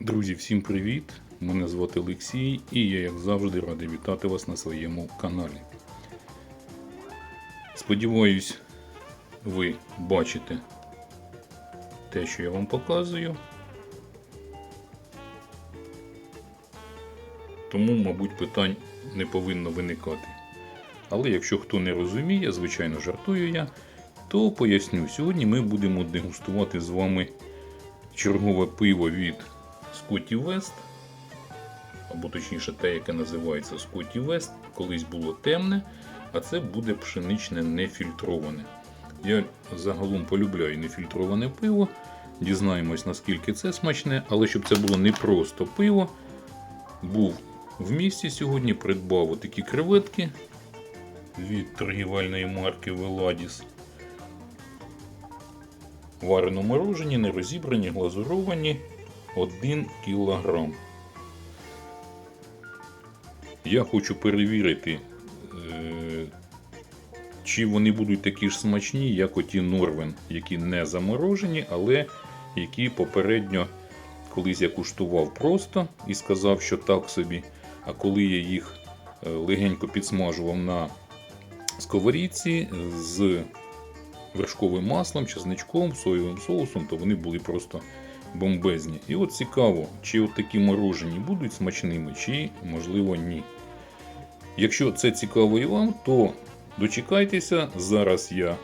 Друзі, всім привіт! Мене звати Олексій і я, як завжди, радий вітати вас на своєму каналі. Сподіваюсь, ви бачите те, що я вам показую. Тому, мабуть, питань не повинно виникати. Але якщо хто не розуміє, звичайно жартую я, то поясню. Сьогодні ми будемо дегустувати з вами чергове пиво від Скотті Вест, або точніше те, яке називається Скотті Вест, колись було темне, а це буде пшеничне нефільтроване. Я загалом полюбляю нефільтроване пиво. Дізнаємось, наскільки це смачне, але щоб це було не просто пиво, був в місті сьогодні, придбав такі креветки від торгівельної марки Веладіс. Варено морожені, не розібрані, глазуровані 1 кілограм. Я хочу перевірити, е, чи вони будуть такі ж смачні, як оті Норвен, які не заморожені, але які попередньо колись я куштував просто і сказав, що так собі. А коли я їх е, легенько підсмажував на сковорідці з вершковим маслом, чесничком, соєвим соусом, то вони були просто бомбезні. І от цікаво, чи от такі морожені будуть смачними, чи можливо ні. Якщо це цікаво і вам, то дочекайтеся. Зараз я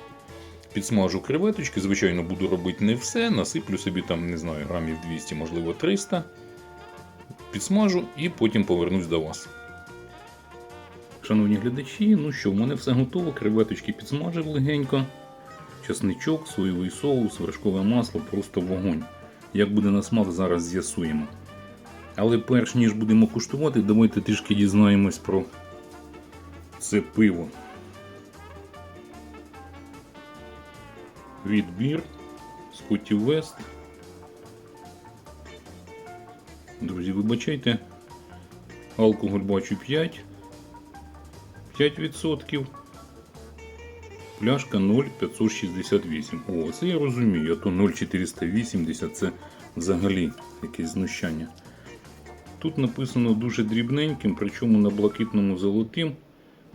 підсмажу креветочки. Звичайно, буду робити не все. Насиплю собі там, не знаю, грамів 200, можливо 300. Підсмажу і потім повернусь до вас. Шановні глядачі, ну що, в мене все готово. Креветочки підсмажив легенько. Часничок, соєвий соус, вершкове масло, просто вогонь. Як буде на смак, зараз з'ясуємо. Але перш ніж будемо куштувати, давайте трішки дізнаємось про це пиво. Відбір Скотті Вест. Друзі, вибачайте. Алкоголь бачу 5. 5%. Пляшка 0,568. О, це я розумію, а то 0,480 це взагалі якесь знущання. Тут написано дуже дрібненьким, причому на блакитному золотим.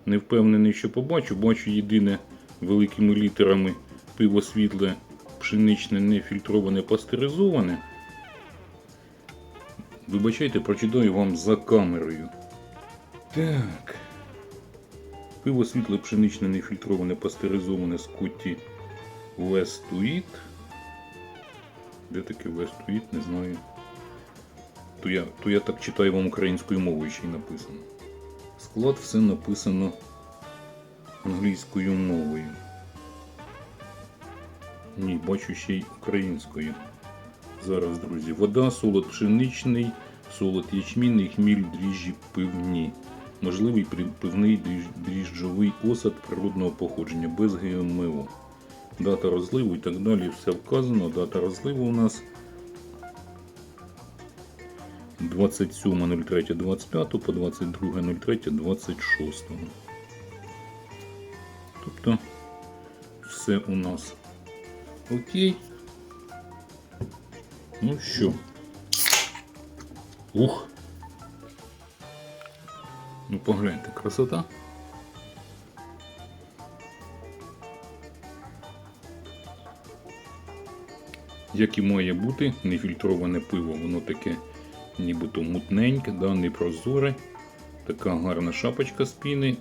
Не впевнений, що побачу. Бачу єдине великими літерами пиво світле, пшеничне, нефільтроване, пастеризоване. Вибачайте, прочитаю вам за камерою. Так. Пиво світле пшеничне нефільтроване пастеризоване Скотті Вестуїт. Де таке Вестуїт, не знаю. То я, то я так читаю вам українською мовою ще й написано. Склад все написано англійською мовою. Ні, бачу ще й українською. Зараз, друзі, вода, солод пшеничний, солод ячмінний, хміль, дріжджі пивні. Можливий пивний дріжджовий осад природного походження без ГМО. Дата розливу і так далі. Все вказано. Дата розливу у нас 27.03.25 по 22.03.26. Тобто все у нас окей. Ну що? Ух! Ну погляньте, красота. Як і має бути, нефільтроване пиво, воно таке нібито мутненьке, да, непрозоре. Така гарна шапочка з піни.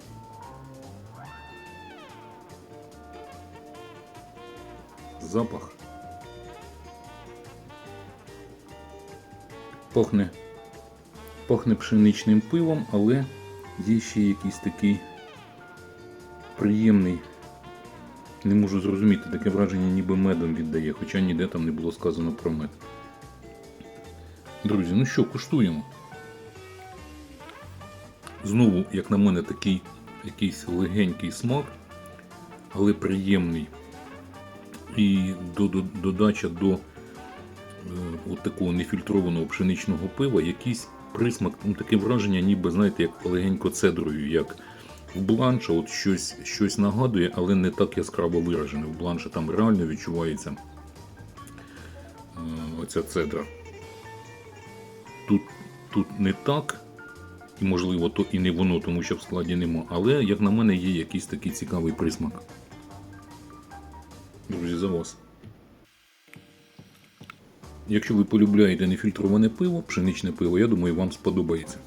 Запах. Пахне пахне пшеничним пивом, але є ще якийсь такий приємний. Не можу зрозуміти, таке враження ніби медом віддає, хоча ніде там не було сказано про мед. Друзі, ну що, куштуємо. Знову, як на мене, такий якийсь легенький смак, але приємний. І до, до, додача до е, от такого нефільтрованого пшеничного пива якийсь присмак, ну, таке враження, ніби, знаєте, як легенько цедрою, як В бланша от щось, щось нагадує, але не так яскраво виражене. В бланша там реально відчувається е, оця цедра. Тут, тут не так, і можливо, то і не воно, тому що в складі нема. Але, як на мене, є якийсь такий цікавий присмак. Друзі, за вас. Якщо ви полюбляєте нефільтроване пиво, пшеничне пиво, я думаю, вам сподобається.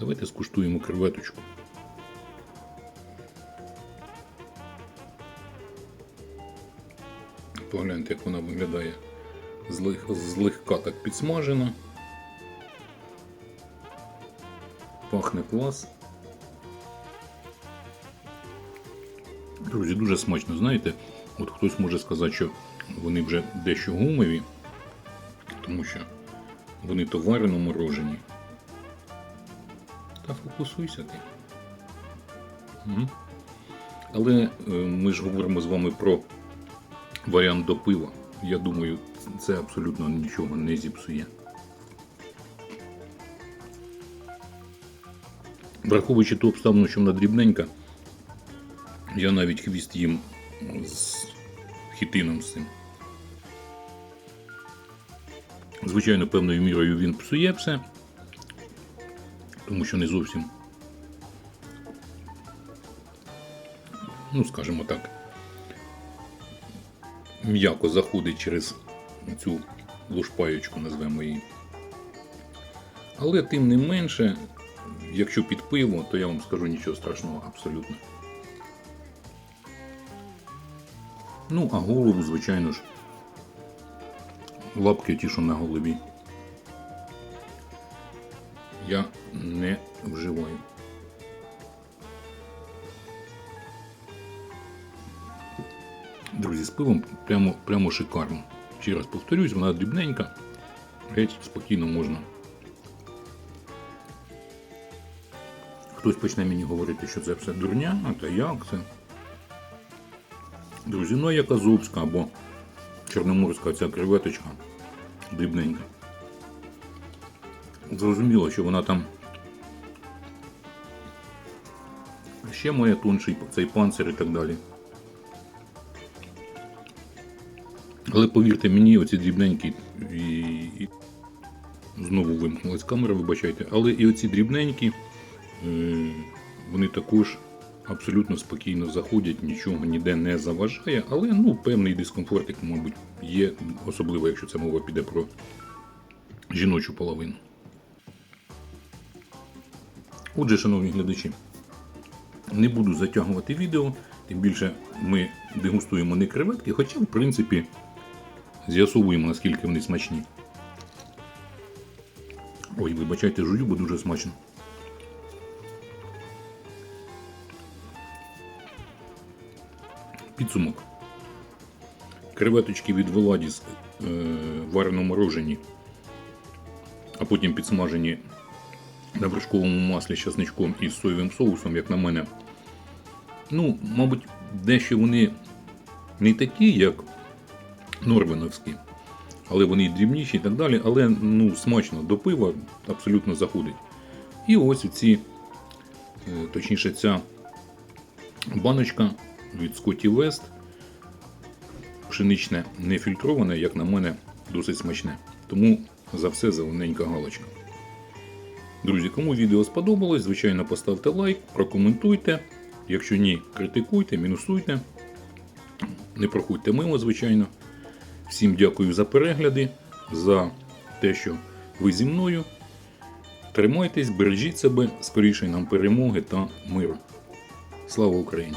Давайте скуштуємо креветочку. Погляньте, як вона виглядає злег, злегка так підсмажена. Пахне клас. Друзі, дуже смачно, знаєте, от хтось може сказати, що вони вже дещо гумові, тому що вони товарно морожені. Та фокусуйся ти. Мгм. Але е, ми ж говоримо з вами про варіант до пива. Я думаю, це абсолютно нічого не зіпсує. Враховуючи ту обставину, що вона дрібненька, я навіть хвіст їм з хітином з цим. Звичайно, певною мірою він псує все, тому що не зовсім, ну скажімо так, м'яко заходить через цю лушпаєчку, назвемо її. Але тим не менше, якщо під пиво, то я вам скажу нічого страшного абсолютно. Ну, а голову, звичайно ж, лапки ті, що на голові. Я не вживаю. Друзі, з пивом прямо, прямо шикарно. Ще раз повторюсь, вона дрібненька, геть спокійно можна. Хтось почне мені говорити, що це все дурня, а та як це? Друзі, ну як азовська або чорноморська ця креветочка дрібненька. Зрозуміло, що вона там ще має тонший цей панцир і так далі. Але повірте мені, оці дрібненькі і, і знову вимкнулась камера, вибачайте, але і оці дрібненькі, е, вони також абсолютно спокійно заходять, нічого ніде не заважає, але ну, певний дискомфортик, мабуть, є, особливо якщо це мова піде про жіночу половину. Отже, шановні глядачі, не буду затягувати відео, тим більше ми дегустуємо не креветки, хоча, в принципі, з'ясовуємо, наскільки вони смачні. Ой, вибачайте, жую, бо дуже смачно. Підсумок. Креветочки від Веладіс е, варено морожені, а потім підсмажені на вершковому маслі з часничком і соєвим соусом, як на мене. Ну, мабуть, дещо вони не такі, як норвеновські, але вони і дрібніші і так далі. Але ну, смачно до пива абсолютно заходить. І ось ці, е, точніше, ця баночка від Scotty West. Пшеничне не фільтроване, як на мене, досить смачне. Тому за все зелененька галочка. Друзі, кому відео сподобалось, звичайно, поставте лайк, прокоментуйте. Якщо ні, критикуйте, мінусуйте. Не проходьте мимо, звичайно. Всім дякую за перегляди, за те, що ви зі мною. Тримайтесь, бережіть себе, скоріше нам перемоги та миру. Слава Україні!